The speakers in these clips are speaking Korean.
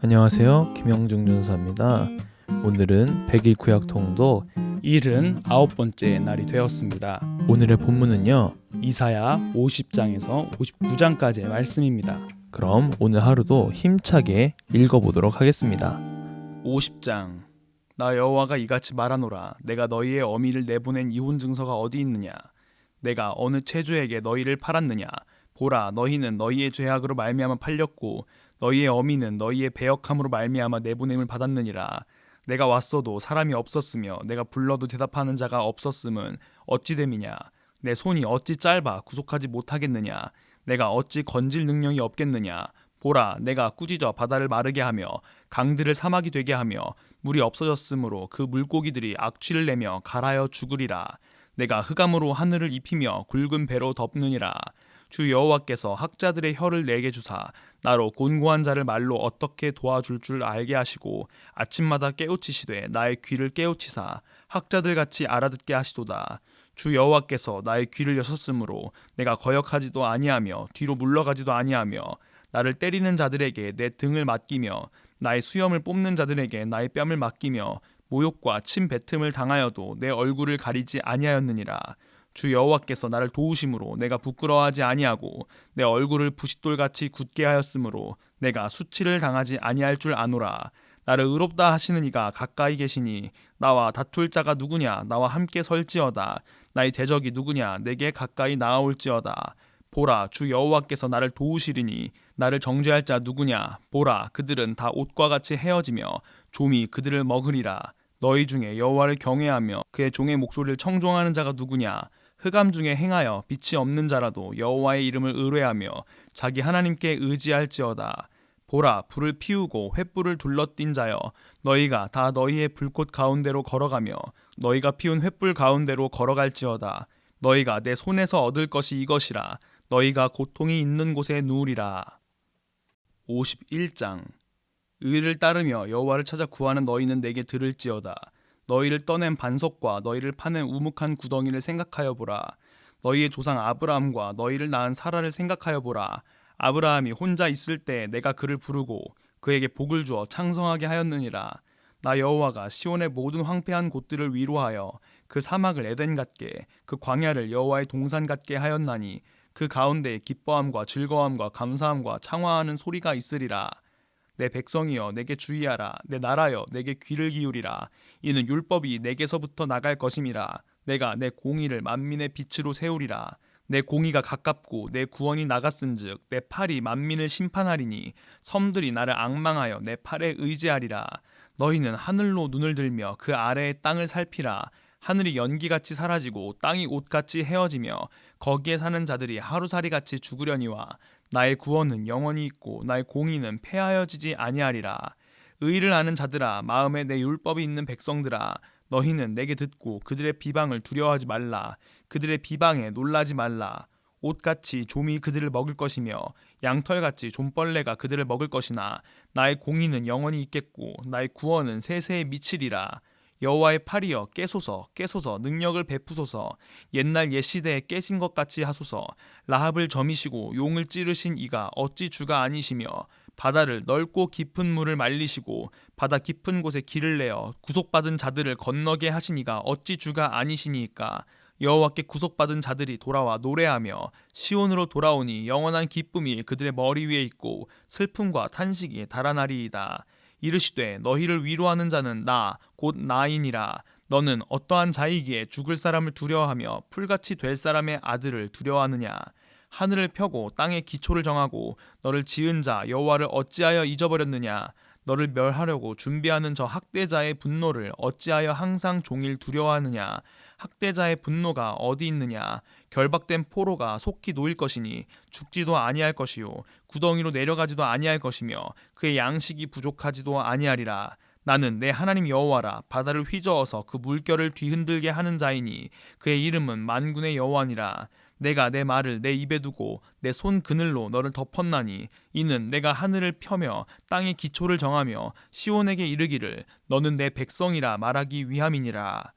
안녕하세요. 김영중 전사입니다. 오늘은 100일 구약 통도 일은 아홉 번째 날이 되었습니다. 오늘의 본문은요. 이사야 50장에서 59장까지의 말씀입니다. 그럼 오늘 하루도 힘차게 읽어보도록 하겠습니다. 50장 나 여호와가 이같이 말하노라 내가 너희의 어미를 내보낸 이혼 증서가 어디 있느냐 내가 어느 체주에게 너희를 팔았느냐 보라 너희는 너희의 죄악으로 말미암아 팔렸고 너희의 어미는 너희의 배역함으로 말미암아 내 보냄을 받았느니라. 내가 왔어도 사람이 없었으며 내가 불러도 대답하는 자가 없었음은 어찌 됨이냐? 내 손이 어찌 짧아 구속하지 못하겠느냐? 내가 어찌 건질 능력이 없겠느냐? 보라 내가 꾸짖어 바다를 마르게 하며 강들을 사막이 되게 하며 물이 없어졌으므로 그 물고기들이 악취를 내며 갈아여 죽으리라. 내가 흑암으로 하늘을 입히며 굵은 배로 덮느니라 주 여호와께서 학자들의 혀를 내게 주사 나로 곤고한 자를 말로 어떻게 도와줄 줄 알게 하시고 아침마다 깨우치시되 나의 귀를 깨우치사 학자들 같이 알아듣게 하시도다. 주 여호와께서 나의 귀를 여셨으므로 내가 거역하지도 아니하며 뒤로 물러가지도 아니하며 나를 때리는 자들에게 내 등을 맡기며 나의 수염을 뽑는 자들에게 나의 뺨을 맡기며 모욕과 침 뱉음을 당하여도 내 얼굴을 가리지 아니하였느니라 주 여호와께서 나를 도우심으로 내가 부끄러워하지 아니하고 내 얼굴을 부싯돌같이 굳게 하였으므로 내가 수치를 당하지 아니할 줄 아노라. 나를 의롭다 하시는 이가 가까이 계시니 나와 다툴 자가 누구냐? 나와 함께 설지어다. 나의 대적이 누구냐? 내게 가까이 나아올지어다. 보라 주 여호와께서 나를 도우시리니 나를 정죄할 자 누구냐? 보라 그들은 다 옷과 같이 헤어지며 좀이 그들을 먹으리라. 너희 중에 여호와를 경외하며 그의 종의 목소리를 청종하는 자가 누구냐 흑암 중에 행하여 빛이 없는 자라도 여호와의 이름을 의뢰하며 자기 하나님께 의지할지어다. 보라 불을 피우고 횃불을 둘러띈 자여 너희가 다 너희의 불꽃 가운데로 걸어가며 너희가 피운 횃불 가운데로 걸어갈지어다. 너희가 내 손에서 얻을 것이 이것이라. 너희가 고통이 있는 곳에 누우리라. 51장. 의를 따르며 여호와를 찾아 구하는 너희는 내게 들을지어다 너희를 떠낸 반석과 너희를 파낸 우묵한 구덩이를 생각하여 보라. 너희의 조상 아브라함과 너희를 낳은 사라를 생각하여 보라. 아브라함이 혼자 있을 때 내가 그를 부르고 그에게 복을 주어 창성하게 하였느니라. 나 여호와가 시온의 모든 황폐한 곳들을 위로하여 그 사막을 에덴 같게 그 광야를 여호와의 동산 같게 하였나니 그 가운데 기뻐함과 즐거움과 감사함과 창화하는 소리가 있으리라 내 백성이여 내게 주의하라. 내 나라여 내게 귀를 기울이라. 이는 율법이 내게서부터 나갈 것임이라. 내가 내 공의를 만민의 빛으로 세우리라. 내 공의가 가깝고 내 구원이 나갔은즉 내 팔이 만민을 심판하리니 섬들이 나를 앙망하여 내 팔에 의지하리라. 너희는 하늘로 눈을 들며 그 아래의 땅을 살피라. 하늘이 연기같이 사라지고 땅이 옷같이 헤어지며 거기에 사는 자들이 하루살이같이 죽으려니와 나의 구원은 영원히 있고 나의 공의는 폐하여지지 아니하리라. 의를 아는 자들아 마음에 내 율법이 있는 백성들아 너희는 내게 듣고 그들의 비방을 두려워하지 말라. 그들의 비방에 놀라지 말라. 옷같이 좀이 그들을 먹을 것이며 양털같이 좀벌레가 그들을 먹을 것이나 나의 공의는 영원히 있겠고 나의 구원은 세세에 미치리라 여호와의 팔이여 깨소서 깨소서 능력을 베푸소서. 옛날 옛 시대에 깨신 것 같이 하소서. 라합을 점이시고 용을 찌르신 이가 어찌 주가 아니시며 바다를 넓고 깊은 물을 말리시고 바다 깊은 곳에 길을 내어 구속받은 자들을 건너게 하신 이가 어찌 주가 아니시니까. 여호와께 구속받은 자들이 돌아와 노래하며 시온으로 돌아오니 영원한 기쁨이 그들의 머리 위에 있고 슬픔과 탄식이 달아나리이다. 이르시되 너희를 위로하는 자는 나 곧 나이니라. 너는 어떠한 자이기에 죽을 사람을 두려워하며 풀같이 될 사람의 아들을 두려워하느냐? 하늘을 펴고 땅에 기초를 정하고 너를 지은 자 여호와를 어찌하여 잊어버렸느냐? 너를 멸하려고 준비하는 저 학대자의 분노를 어찌하여 항상 종일 두려워하느냐 학대자의 분노가 어디 있느냐. 결박된 포로가 속히 놓일 것이니 죽지도 아니할 것이요. 구덩이로 내려가지도 아니할 것이며 그의 양식이 부족하지도 아니하리라. 나는 내 하나님 여호와라. 바다를 휘저어서 그 물결을 뒤흔들게 하는 자이니 그의 이름은 만군의 여호와니라. 내가 내 말을 내 입에 두고 내 손 그늘로 너를 덮었나니 이는 내가 하늘을 펴며 땅의 기초를 정하며 시온에게 이르기를 너는 내 백성이라 말하기 위함이니라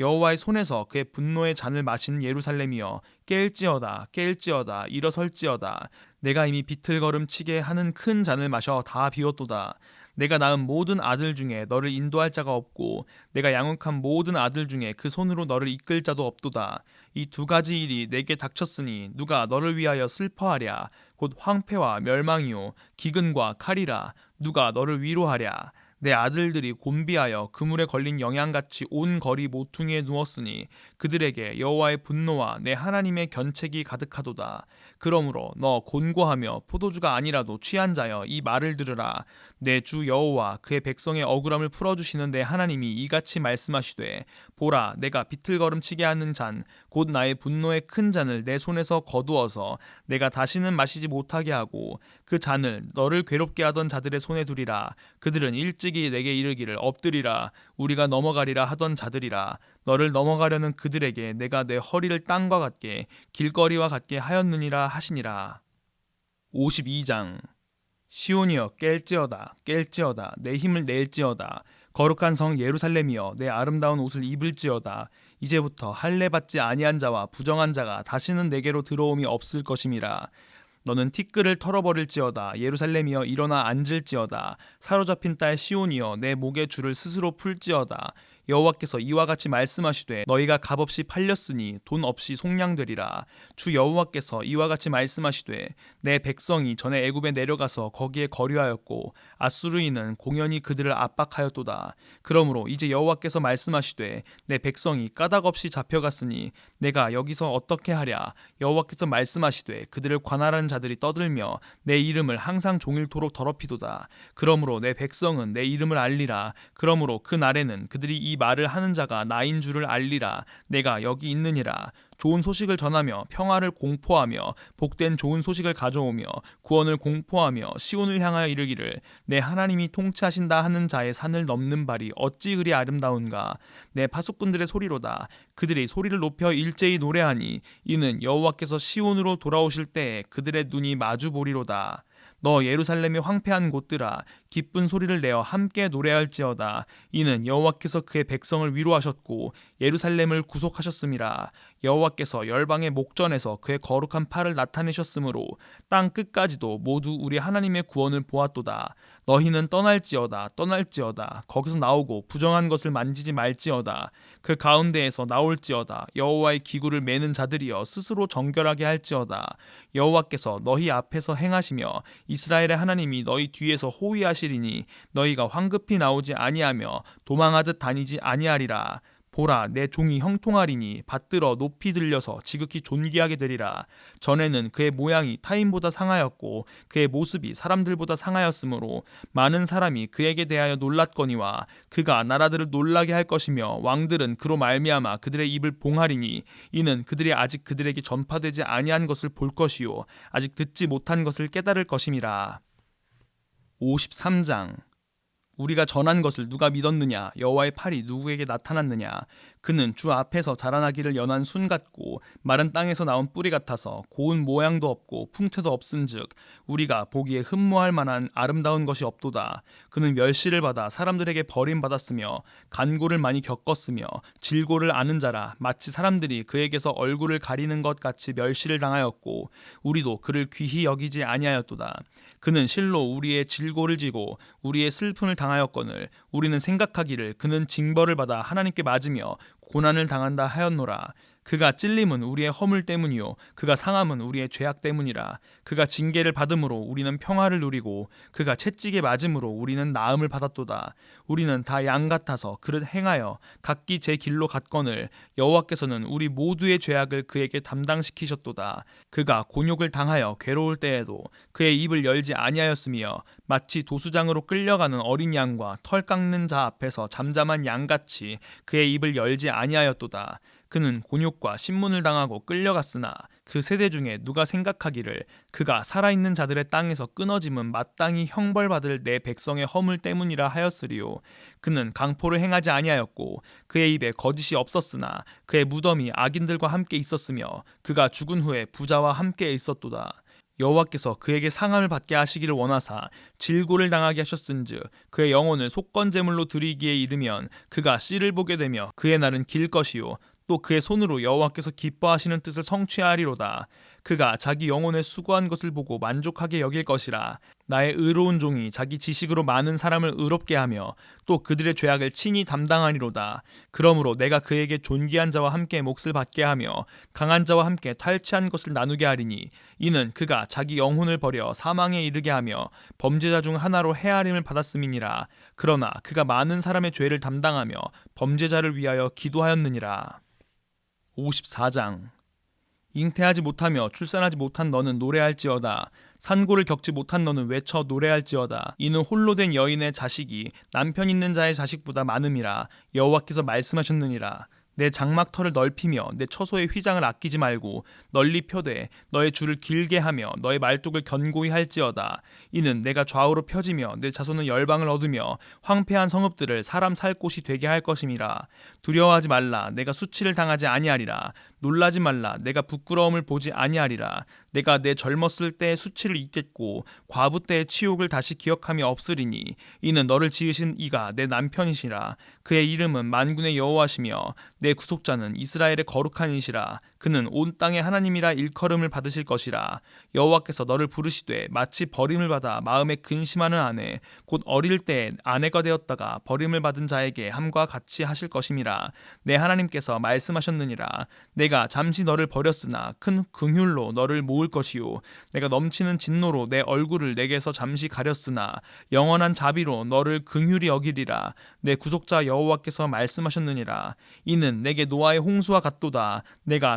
여호와의 손에서 그의 분노의 잔을 마신 예루살렘이여 깰지어다 깰지어다 일어설지어다. 내가 이미 비틀걸음치게 하는 큰 잔을 마셔 다 비웠도다. 내가 낳은 모든 아들 중에 너를 인도할 자가 없고 내가 양육한 모든 아들 중에 그 손으로 너를 이끌 자도 없도다. 이 두 가지 일이 내게 닥쳤으니 누가 너를 위하여 슬퍼하랴? 곧 황폐와 멸망이요 기근과 칼이라 누가 너를 위로하랴 내 아들들이 곤비하여 그물에 걸린 영양같이 온 거리 모퉁이에 누웠으니 그들에게 여호와의 분노와 내 하나님의 견책이 가득하도다. 그러므로 너 곤고하며 포도주가 아니라도 취한 자여 이 말을 들으라. 내 주 여호와 그의 백성의 억울함을 풀어 주시는 내 하나님이 이같이 말씀하시되 보라 내가 비틀거름치게 하는 잔 곧 나의 분노의 큰 잔을 내 손에서 거두어서 내가 다시는 마시지 못하게 하고 그 잔을 너를 괴롭게 하던 자들의 손에 두리라. 그들은 일찍이 내게 이르기를 엎드리라. 우리가 넘어가리라 하던 자들이라. 너를 넘어가려는 그 들에게 내가 내 허리를 땅과 같게 길거리와 같게 하였느니라 하시니라. 52장. 시온이여 깰지어다 깰지어다 내 힘을 낼지어다. 거룩한 성 예루살렘이여 내 아름다운 옷을 입을지어다. 이제부터 할례 받지 아니한 자와 부정한 자가 다시는 내게로 들어옴이 없을 것임이라. 너는 티끌을 털어버릴지어다. 예루살렘이여 일어나 앉을지어다. 사로잡힌 딸 시온이여 내 목의 줄을 스스로 풀지어다 여호와께서 이와 같이 말씀하시되 너희가 값없이 팔렸으니 돈 없이 속량되리라. 주 여호와께서 이와 같이 말씀하시되 내 백성이 전에 애굽에 내려가서 거기에 거류하였고 아수르인은 공연히 그들을 압박하였도다. 그러므로 이제 여호와께서 말씀하시되 내 백성이 까닭 없이 잡혀갔으니 내가 여기서 어떻게 하랴? 여호와께서 말씀하시되 그들을 관할하는 자들이 떠들며 내 이름을 항상 종일토록 더럽히도다. 그러므로 내 백성은 내 이름을 알리라. 그러므로 그 날에는 그들이 이 말을 하는 자가 나인 줄을 알리라. 내가 여기 있느니라. 좋은 소식을 전하며 평화를 공포하며 복된 좋은 소식을 가져오며 구원을 공포하며 시온을 향하여 이르기를 내 하나님이 통치하신다 하는 자의 산을 넘는 발이 어찌 그리 아름다운가? 내 파수꾼들의 소리로다. 그들이 소리를 높여 일제히 노래하니 이는 여호와께서 시온으로 돌아오실 때에 그들의 눈이 마주 보리로다. 너 예루살렘의 황폐한 곳들아 기쁜 소리를 내어 함께 노래할지어다. 이는 여호와께서 그의 백성을 위로하셨고 예루살렘을 구속하셨음이라 여호와께서 열방의 목전에서 그의 거룩한 팔을 나타내셨으므로 땅 끝까지도 모두 우리 하나님의 구원을 보았도다. 너희는 떠날지어다 떠날지어다. 거기서 나오고 부정한 것을 만지지 말지어다. 그 가운데에서 나올지어다. 여호와의 기구를 매는 자들이여 스스로 정결하게 할지어다. 여호와께서 너희 앞에서 행하시며 이스라엘의 하나님이 너희 뒤에서 호위하시 리니 너희가 황급히 나오지 아니하며 도망하듯 다니지 아니하리라. 보라 내 종이 형통하리니 받들어 높이 들려서 지극히 존귀하게 되리라. 전에는 그의 모양이 타인보다 상하였고 그의 모습이 사람들보다 상하였으므로 많은 사람이 그에게 대하여 놀랐거니와 그가 나라들을 놀라게 할 것이며 왕들은 그로 말미암아 그들의 입을 봉하리니 이는 그들이 아직 그들에게 전파되지 아니한 것을 볼 것이요 아직 듣지 못한 것을 깨달을 것임이라 53장. 우리가 전한 것을 누가 믿었느냐? 여호와의 팔이 누구에게 나타났느냐 그는 주 앞에서 자라나기를 연한 순 같고 마른 땅에서 나온 뿌리 같아서 고운 모양도 없고 풍채도 없은즉 우리가 보기에 흠모할 만한 아름다운 것이 없도다. 그는 멸시를 받아 사람들에게 버림받았으며 간고를 많이 겪었으며 질고를 아는 자라 마치 사람들이 그에게서 얼굴을 가리는 것 같이 멸시를 당하였고 우리도 그를 귀히 여기지 아니하였도다. 그는 실로 우리의 질고를 지고 우리의 슬픔을 당하였거늘 우리는 생각하기를 그는 징벌을 받아 하나님께 맞으며 고난을 당한다 하였노라 그가 찔림은 우리의 허물 때문이요. 그가 상함은 우리의 죄악 때문이라. 그가 징계를 받음으로 우리는 평화를 누리고 그가 채찍에 맞음으로 우리는 나음을 받았도다. 우리는 다 양 같아서 그릇 행하여 각기 제 길로 갔거늘 여호와께서는 우리 모두의 죄악을 그에게 담당시키셨도다. 그가 곤욕을 당하여 괴로울 때에도 그의 입을 열지 아니하였으며 마치 도수장으로 끌려가는 어린 양과 털 깎는 자 앞에서 잠잠한 양같이 그의 입을 열지 아니하였도다 그는 곤욕과 신문을 당하고 끌려갔으나 그 세대 중에 누가 생각하기를 그가 살아있는 자들의 땅에서 끊어짐은 마땅히 형벌받을 내 백성의 허물 때문이라 하였으리요. 그는 강포를 행하지 아니하였고 그의 입에 거짓이 없었으나 그의 무덤이 악인들과 함께 있었으며 그가 죽은 후에 부자와 함께 있었도다. 여호와께서 그에게 상함을 받게 하시기를 원하사 질고를 당하게 하셨은즉 그의 영혼을 속건제물로 드리기에 이르면 그가 씨를 보게 되며 그의 날은 길 것이요 또 그의 손으로 여호와께서 기뻐하시는 뜻을 성취하리로다. 그가 자기 영혼에 수고한 것을 보고 만족하게 여길 것이라. 나의 의로운 종이 자기 지식으로 많은 사람을 의롭게 하며 또 그들의 죄악을 친히 담당하리로다. 그러므로 내가 그에게 존귀한 자와 함께 몫을 받게 하며 강한 자와 함께 탈취한 것을 나누게 하리니 이는 그가 자기 영혼을 버려 사망에 이르게 하며 범죄자 중 하나로 헤아림을 받았음이니라. 그러나 그가 많은 사람의 죄를 담당하며 범죄자를 위하여 기도하였느니라. 54장 잉태하지 못하며 출산하지 못한 너는 노래할지어다. 산고를 겪지 못한 너는 외쳐 노래할지어다. 이는 홀로 된 여인의 자식이 남편 있는 자의 자식보다 많음이라. 여호와께서 말씀하셨느니라. 내 장막터를 넓히며 내 처소의 휘장을 아끼지 말고 널리 펴되 너의 줄을 길게 하며 너의 말뚝을 견고히 할지어다. 이는 내가 좌우로 펴지며 내 자손은 열방을 얻으며 황폐한 성읍들을 사람 살 곳이 되게 할 것임이라. 두려워하지 말라. 내가 수치를 당하지 아니하리라. 놀라지 말라. 내가 부끄러움을 보지 아니하리라. 내가 내 젊었을 때의 수치를 잊겠고 과부 때의 치욕을 다시 기억함이 없으리니 이는 너를 지으신 이가 내 남편이시라. 그의 이름은 만군의 여호와시며 내 구속자는 이스라엘의 거룩한 이시라. 그는 온 땅의 하나님이라 일컬음을 받으실 것이라. 여호와께서 너를 부르시되 마치 버림을 받아 마음에 근심하는 아내 곧 어릴 때 아내가 되었다가 버림을 받은 자에게 함과 같이 하실 것임이라. 내 하나님께서 말씀하셨느니라. 내가 잠시 너를 버렸으나 큰 긍휼로 너를 모을 것이요 내가 넘치는 진노로 내 얼굴을 내게서 잠시 가렸으나 영원한 자비로 너를 긍휼히 여기리라. 내 구속자 여호와께서 말씀하셨느니라. 이는 내게 노아의 홍수와 같도다. 내가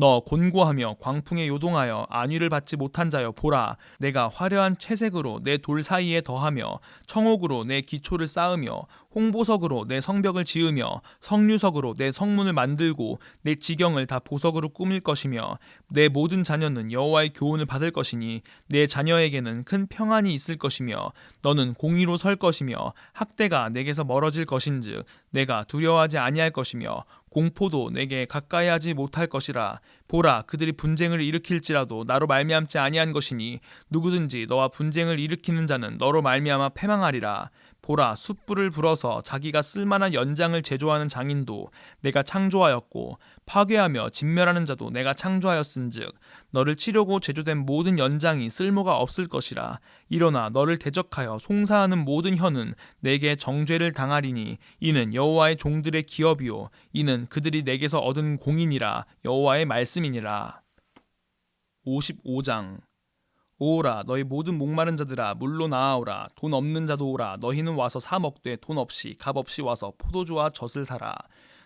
너 곤고하며 광풍에 요동하여 안위를 받지 못한 자여 보라. 내가 화려한 채색으로 내 돌 사이에 더하며 청옥으로 내 기초를 쌓으며 홍보석으로 내 성벽을 지으며 성류석으로 내 성문을 만들고 내 지경을 다 보석으로 꾸밀 것이며 내 모든 자녀는 여호와의 교훈을 받을 것이니 내 자녀에게는 큰 평안이 있을 것이며 너는 공의로 설 것이며 학대가 내게서 멀어질 것인즉 내가 두려워하지 아니할 것이며 공포도 내게 가까이 하지 못할 것이라. 보라 그들이 분쟁을 일으킬지라도 나로 말미암지 아니한 것이니 누구든지 너와 분쟁을 일으키는 자는 너로 말미암아 패망하리라 보라 숯불을 불어서 자기가 쓸만한 연장을 제조하는 장인도 내가 창조하였고 파괴하며 진멸하는 자도 내가 창조하였은즉 너를 치려고 제조된 모든 연장이 쓸모가 없을 것이라. 일어나 너를 대적하여 송사하는 모든 혀는 내게 정죄를 당하리니 이는 여호와의 종들의 기업이요 이는 그들이 내게서 얻은 공인이라 여호와의 말씀이니라. 55장 오라 너희 모든 목마른 자들아 물로 나아오라. 돈 없는 자도 오라. 너희는 와서 사 먹되 돈 없이 값 없이 와서 포도주와 젖을 사라.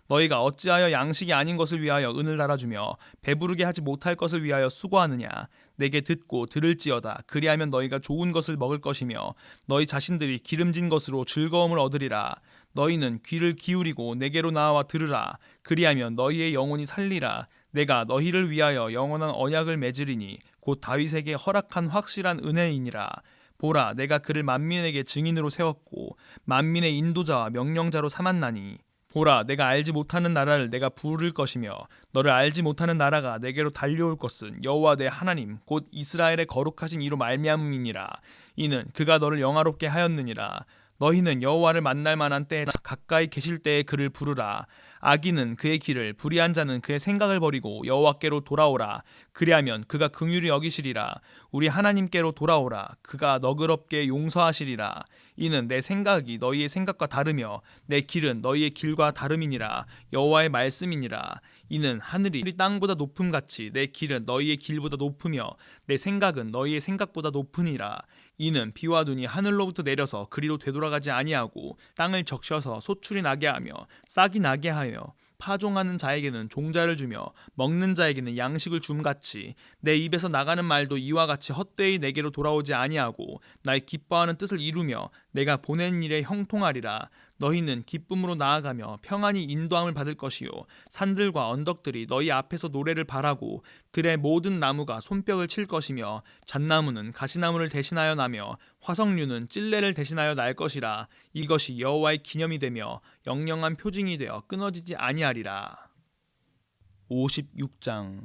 너희가 어찌하여 양식이 아닌 것을 위하여 은을 달아주며 배부르게 하지 못할 것을 위하여 수고하느냐? 내게 듣고 들을지어다. 그리하면 너희가 좋은 것을 먹을 것이며 너희 자신들이 기름진 것으로 즐거움을 얻으리라. 너희는 귀를 기울이고 내게로 나와 들으라. 그리하면 너희의 영혼이 살리라 내가 너희를 위하여 영원한 언약을 맺으리니 곧 다윗에게 허락한 확실한 은혜이니라. 보라, 내가 그를 만민에게 증인으로 세웠고 만민의 인도자와 명령자로 삼았나니. 보라, 내가 알지 못하는 나라를 내가 부를 것이며 너를 알지 못하는 나라가 내게로 달려올 것은 여호와 내 하나님 곧 이스라엘의 거룩하신 이로 말미암음이니라. 이는 그가 너를 영화롭게 하였느니라. 너희는 여호와를 만날 만한 때에 가까이 계실 때에 그를 부르라. 악인은 그의 길을 불의한 자는 그의 생각을 버리고 여호와께로 돌아오라. 그리하면 그가 긍휼히 여기시리라. 우리 하나님께로 돌아오라. 그가 너그럽게 용서하시리라. 이는 내 생각이 너희의 생각과 다르며 내 길은 너희의 길과 다름이니라. 여호와의 말씀이니라. 이는 하늘이 땅보다 높음 같이 내 길은 너희의 길보다 높으며 내 생각은 너희의 생각보다 높으니라. 이는 비와 눈이 하늘로부터 내려서 그리로 되돌아가지 아니하고 땅을 적셔서 소출이 나게 하며 싹이 나게 하여 파종하는 자에게는 종자를 주며 먹는 자에게는 양식을 줌같이 내 입에서 나가는 말도 이와 같이 헛되이 내게로 돌아오지 아니하고 나의 기뻐하는 뜻을 이루며 내가 보낸 일에 형통하리라. 너희는 기쁨으로 나아가며 평안히 인도함을 받을 것이요. 산들과 언덕들이 너희 앞에서 노래를 바라고 들의 모든 나무가 손뼉을 칠 것이며 잣나무는 가시나무를 대신하여 나며 화석류는 찔레를 대신하여 날 것이라. 이것이 여호와의 기념이 되며 영영한 표징이 되어 끊어지지 아니하리라. 56장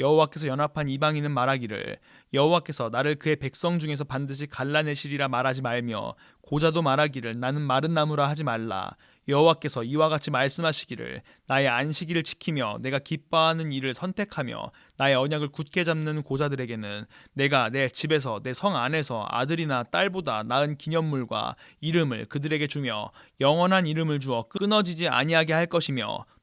여호와께서 연합한 이방인은 말하기를 여호와께서 나를 그의 백성 중에서 반드시 갈라내시리라 말하지 말며 고자도 말하기를 나는 마른 나무라 하지 말라. 여호와께서 이와 같이 말씀하시기를 나의 안식일을 지키며 내가 기뻐하는 일을 선택하며 나의 언약을 굳게 잡는 고자들에게는 내가 내 집에서 내 성 안에서 아들이나 딸보다 나은 기념물과 이름을 그들에게 주며 영원한 이름을 주어 끊어지지 아니하게 할 것이며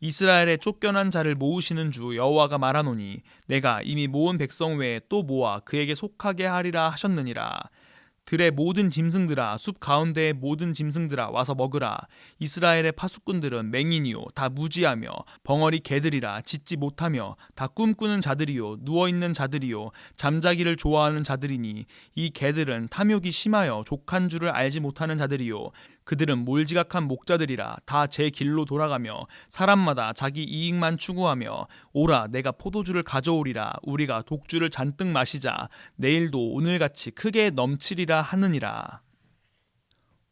이스라엘의 쫓겨난 자를 모으시는 주 여호와가 말하노니 내가 이미 모은 백성 외에 또 모아 그에게 속하게 하리라 하셨느니라. 들의 모든 짐승들아 숲 가운데의 모든 짐승들아 와서 먹으라. 이스라엘의 파수꾼들은 맹인이요 다 무지하며 벙어리 개들이라 짖지 못하며 다 꿈꾸는 자들이요 누워 있는 자들이요 잠자기를 좋아하는 자들이니 이 개들은 탐욕이 심하여 족한 줄을 알지 못하는 자들이요 그들은 몰지각한 목자들이라 다 제 길로 돌아가며 사람마다 자기 이익만 추구하며 오라 내가 포도주를 가져오리라. 우리가 독주를 잔뜩 마시자. 내일도 오늘같이 크게 넘치리라 하느니라.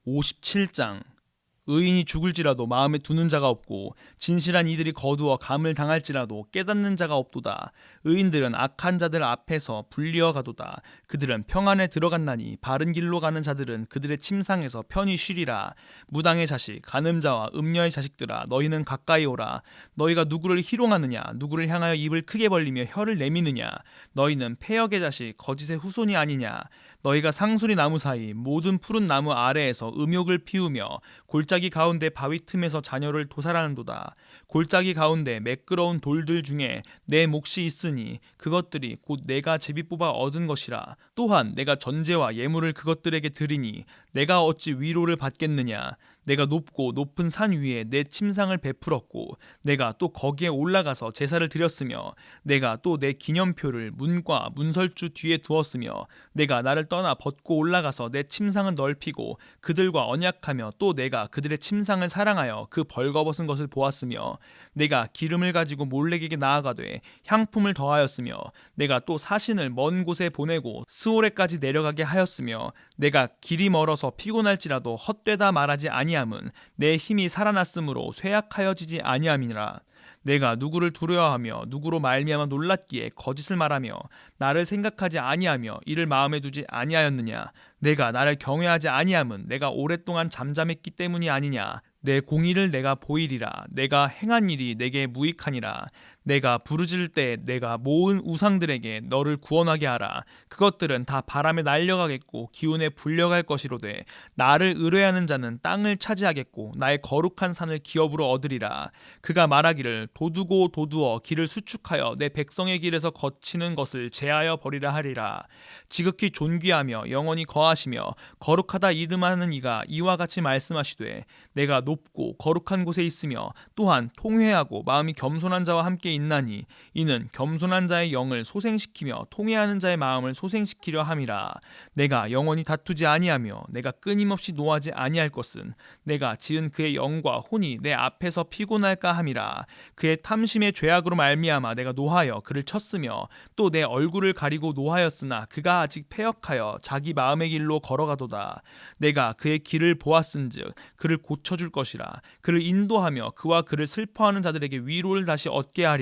57장 의인이 죽을지라도 마음에 두는 자가 없고 진실한 이들이 거두어 감을 당할지라도 깨닫는 자가 없도다. 의인들은 악한 자들 앞에서 불리어 가도다. 그들은 평안에 들어갔나니 바른 길로 가는 자들은 그들의 침상에서 편히 쉬리라. 무당의 자식, 간음자와 음녀의 자식들아, 너희는 가까이 오라. 너희가 누구를 희롱하느냐? 누구를 향하여 입을 크게 벌리며 혀를 내미느냐? 너희는 폐역의 자식, 거짓의 후손이 아니냐? 너희가 상수리 나무 사이 모든 푸른 나무 아래에서 음욕을 피우며 골짜기 가운데 바위 틈에서 자녀를 도살하는도다. 골짜기 가운데 매끄러운 돌들 중에 내 몫이 있으니 그것들이 곧 내가 제비 뽑아 얻은 것이라. 또한 내가 전제와 예물을 그것들에게 드리니 내가 어찌 위로를 받겠느냐. 내가 높고 높은 산 위에 내 침상을 베풀었고 내가 또 거기에 올라가서 제사를 드렸으며 내가 또 내 기념표를 문과 문설주 뒤에 두었으며 내가 나를 떠나 벗고 올라가서 내 침상을 넓히고 그들과 언약하며 또 내가 그들의 침상을 사랑하여 그 벌거벗은 것을 보았으며 내가 기름을 가지고 몰래에게 나아가되 향품을 더하였으며 내가 또 사신을 먼 곳에 보내고 스오레까지 내려가게 하였으며 내가 길이 멀어서 피곤할지라도 헛되다 말하지 아니 함은 내 힘이 살아났으므로 쇠약하여지지 아니함이니라. 내가 누구를 두려워하며 누구로 말미암아 놀랐기에 거짓을 말하며 나를 생각하지 아니하며 이를 마음에 두지 아니하였느냐? 내가 나를 경외하지 아니함은 내가 오랫동안 잠잠했기 때문이 아니냐? 내 공의를 내가 보이리라. 내가 행한 일이 내게 무익하니라 내가 부르짖을 때 내가 모은 우상들에게 너를 구원하게 하라. 그것들은 다 바람에 날려가겠고 기운에 불려갈 것이로되 나를 의뢰하는 자는 땅을 차지하겠고 나의 거룩한 산을 기업으로 얻으리라. 그가 말하기를 도두고 도두어 길을 수축하여 내 백성의 길에서 거치는 것을 제하여 버리라 하리라. 지극히 존귀하며 영원히 거하시며 거룩하다 이름하는 이가 이와 같이 말씀하시되 내가 높고 거룩한 곳에 있으며 또한 통회하고 마음이 겸손한 자와 함께 있나니 이는 겸손한 자의 영을 소생시키며 통회하는 자의 마음을 소생시키려 함이라. 내가 영원히 다투지 아니하며 내가 끊임없이 노하지 아니할 것은 내가 지은 그의 영과 혼이 내 앞에서 피곤할까 함이라. 그의 탐심의 죄악으로 말미암아 내가 노하여 그를 쳤으며 또 내 얼굴을 가리고 노하였으나 그가 아직 패역하여 자기 마음의 길로 걸어가도다. 내가 그의 길을 보았은즉 그를 고쳐줄 것이라. 그를 인도하며 그와 그를 슬퍼하는 자들에게 위로를 다시 얻게 하리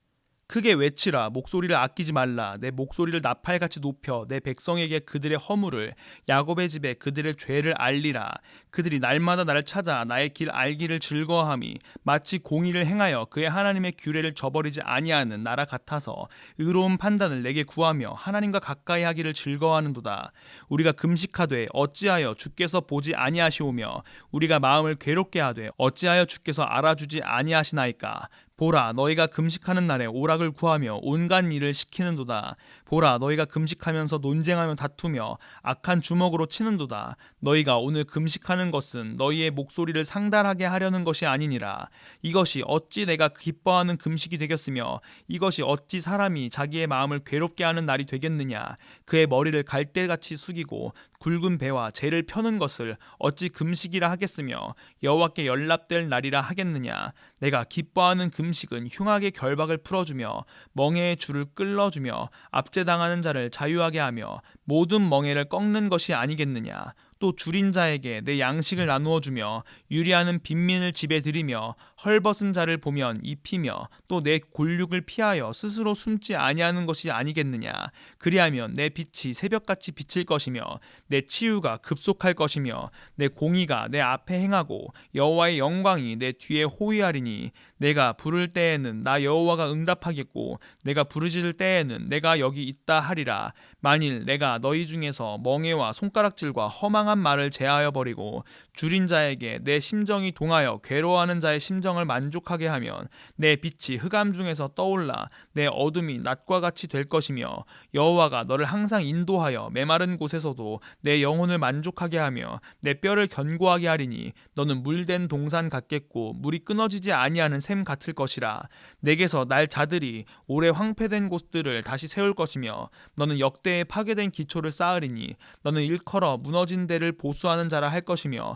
크게 외치라 목소리를 아끼지 말라 내 목소리를 나팔같이 높여 내 백성에게 그들의 허물을 야곱의 집에 그들의 죄를 알리라. 그들이 날마다 나를 찾아 나의 길 알기를 즐거워함이 마치 공의를 행하여 그의 하나님의 규례를 저버리지 아니하는 나라 같아서 의로운 판단을 내게 구하며 하나님과 가까이 하기를 즐거워하는도다. 우리가 금식하되 어찌하여 주께서 보지 아니하시오며 우리가 마음을 괴롭게 하되 어찌하여 주께서 알아주지 아니하시나이까 보라 너희가 금식하는 날에 오락을 구하며 온갖 일을 시키는도다. 보라 너희가 금식하면서 논쟁하며 다투며 악한 주먹으로 치는도다. 너희가 오늘 금식하는 것은 너희의 목소리를 상달하게 하려는 것이 아니니라. 이것이 어찌 내가 기뻐하는 금식이 되겠으며 이것이 어찌 사람이 자기의 마음을 괴롭게 하는 날이 되겠느냐. 그의 머리를 갈대같이 숙이고 굵은 배와 재를 펴는 것을 어찌 금식이라 하겠으며 여호와께 연락될 날이라 하겠느냐? 내가 기뻐하는 금식은 흉악의 결박을 풀어주며 멍에의 줄을 끌어주며 압제당하는 자를 자유하게 하며 모든 멍에를 꺾는 것이 아니겠느냐 또 줄인 자에게 내 양식을 나누어 주며 유리하는 빈민을 집에 들이며 헐벗은 자를 보면 입히며 또 내 골육을 피하여 스스로 숨지 아니하는 것이 아니겠느냐. 그리하면 내 빛이 새벽같이 비칠 것이며 내 치유가 급속할 것이며 내 공의가 내 앞에 행하고 여호와의 영광이 내 뒤에 호위하리니 내가 부를 때에는 나 여호와가 응답하겠고 내가 부르짖을 때에는 내가 여기 있다 하리라. 만일 내가 너희 중에서 멍에와 손가락질과 허망한 말을 제하여 버리고 줄인 자에게 내 심정이 동하여 괴로워하는 자의 심정을 만족하게 하면 내 빛이 흑암 중에서 떠올라 내 어둠이 낮과 같이 될 것이며 여호와가 너를 항상 인도하여 메마른 곳에서도 내 영혼을 만족하게 하며 내 뼈를 견고하게 하리니 너는 물된 동산 같겠고 물이 끊어지지 아니하는 샘 같을 것이라. 내게서 날 자들이 오래 황폐된 곳들을 다시 세울 것이며 너는 역대에 파괴된 기초를 쌓으리니 너는 일컬어 무너진 데를 보수하는 자라 할 것이며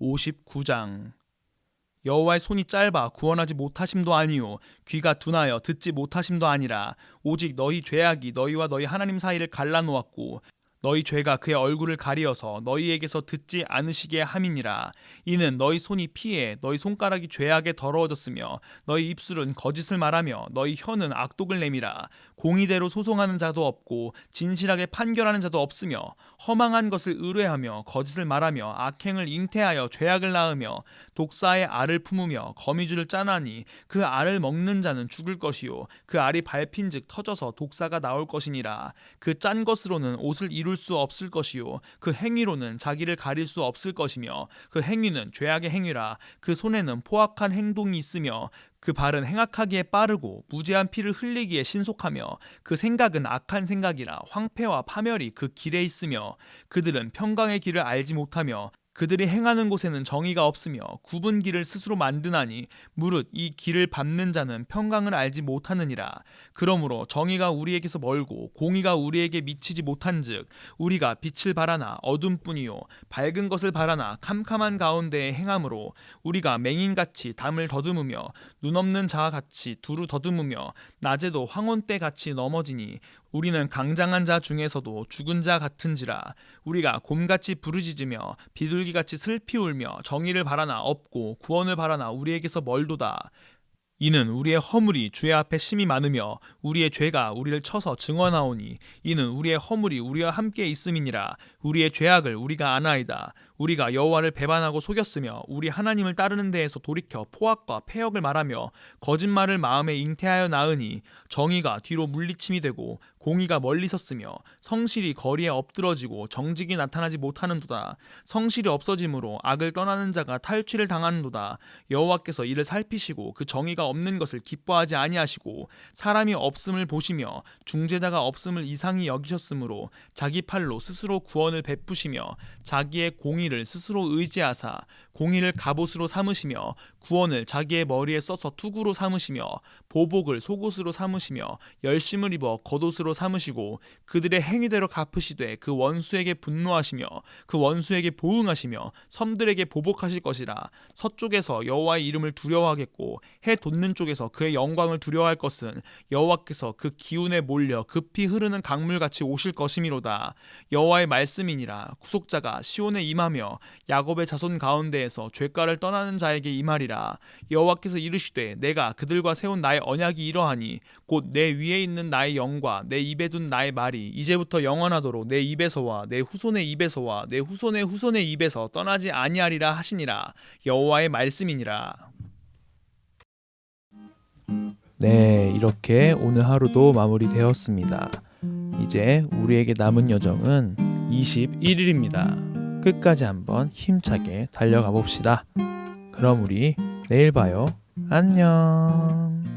59장. 여호와의 손이 짧아 구원하지 못하심도 아니요 귀가 둔하여 듣지 못하심도 아니라 오직 너희 죄악이 너희와 너희 하나님 사이를 갈라놓았고 너희 죄가 그의 얼굴을 가리어서 너희에게서 듣지 않으시게 함이니라. 이는 너희 손이 피해 너희 손가락이 죄악에 더러워졌으며 너희 입술은 거짓을 말하며 너희 혀는 악독을 내밀어 공의대로 소송하는 자도 없고 진실하게 판결하는 자도 없으며 허망한 것을 의뢰하며 거짓을 말하며 악행을 잉태하여 죄악을 낳으며 독사의 알을 품으며 거미줄을 짜나니 그 알을 먹는 자는 죽을 것이요. 그 알이 밟힌즉 터져서 독사가 나올 것이니라. 그 짠 것으로는 옷을 이룰 수 없을 것이요. 그 행위로는 자기를 가릴 수 없을 것이며 그 행위는 죄악의 행위라. 그 손에는 포악한 행동이 있으며 그 발은 행악하기에 빠르고 무죄한 피를 흘리기에 신속하며 그 생각은 악한 생각이라 황폐와 파멸이 그 길에 있으며 그들은 평강의 길을 알지 못하며 그들이 행하는 곳에는 정의가 없으며 굽은 길을 스스로 만드나니 무릇 이 길을 밟는 자는 평강을 알지 못하느니라. 그러므로 정의가 우리에게서 멀고 공의가 우리에게 미치지 못한즉 우리가 빛을 바라나 어둠뿐이요 밝은 것을 바라나 캄캄한 가운데에 행함으로 우리가 맹인같이 담을 더듬으며 눈 없는 자와 같이 두루 더듬으며 낮에도 황혼 때 같이 넘어지니 우리는 강장한 자 중에서도 죽은 자 같은지라 우리가 곰같이 부르짖으며 비둘기같이 슬피 울며 정의를 바라나 없고 구원을 바라나 우리에게서 멀도다. 이는 우리의 허물이 주의 앞에 심이 많으며 우리의 죄가 우리를 쳐서 증언하오니 이는 우리의 허물이 우리와 함께 있음이니라. 우리의 죄악을 우리가 아나이다 우리가 여호와를 배반하고 속였으며 우리 하나님을 따르는 데에서 돌이켜 포악과 폐역을 말하며 거짓말을 마음에 잉태하여 낳으니 정의가 뒤로 물리침이 되고 공의가 멀리 섰으며 성실이 거리에 엎드러지고 정직이 나타나지 못하는도다. 성실이 없어짐으로 악을 떠나는 자가 탈취를 당하는도다. 여호와께서 이를 살피시고 그 정의가 없는 것을 기뻐하지 아니하시고 사람이 없음을 보시며 중재자가 없음을 이상히 여기셨으므로 자기 팔로 스스로 구원을 베푸시며 자기의 공의 를 스스로 의지하사 공의를 갑옷으로 삼으시며 구원을 자기의 머리에 써서 투구로 삼으시며 보복을 속옷으로 삼으시며 열심을 입어 겉옷으로 삼으시고 그들의 행위대로 갚으시되 그 원수에게 분노하시며 그 원수에게 보응하시며 섬들에게 보복하실 것이라. 서쪽에서 여호와의 이름을 두려워하겠고 해 돋는 쪽에서 그의 영광을 두려워할 것은 여호와께서 그 기운에 몰려 급히 흐르는 강물같이 오실 것이미로다. 여호와의 말씀이니라. 구속자가 시온에 임 하며 야곱의 자손 가운데에서 죄가를 떠나는 자에게 임하리라 여호와께서 이르시되 내가 그들과 세운 나의 언약이 이러하니 곧 내 위에 있는 나의 영과 내 입에 둔 나의 말이 이제부터 영원하도록 내 입에서와 내 후손의 입에서와 내 후손의 후손의 입에서 떠나지 아니하리라 하시니라 여호와의 말씀이니라 네, 이렇게 오늘 하루도 마무리되었습니다. 이제 우리에게 남은 여정은 21일입니다. 끝까지 한번 힘차게 달려가 봅시다. 그럼 우리 내일 봐요. 안녕.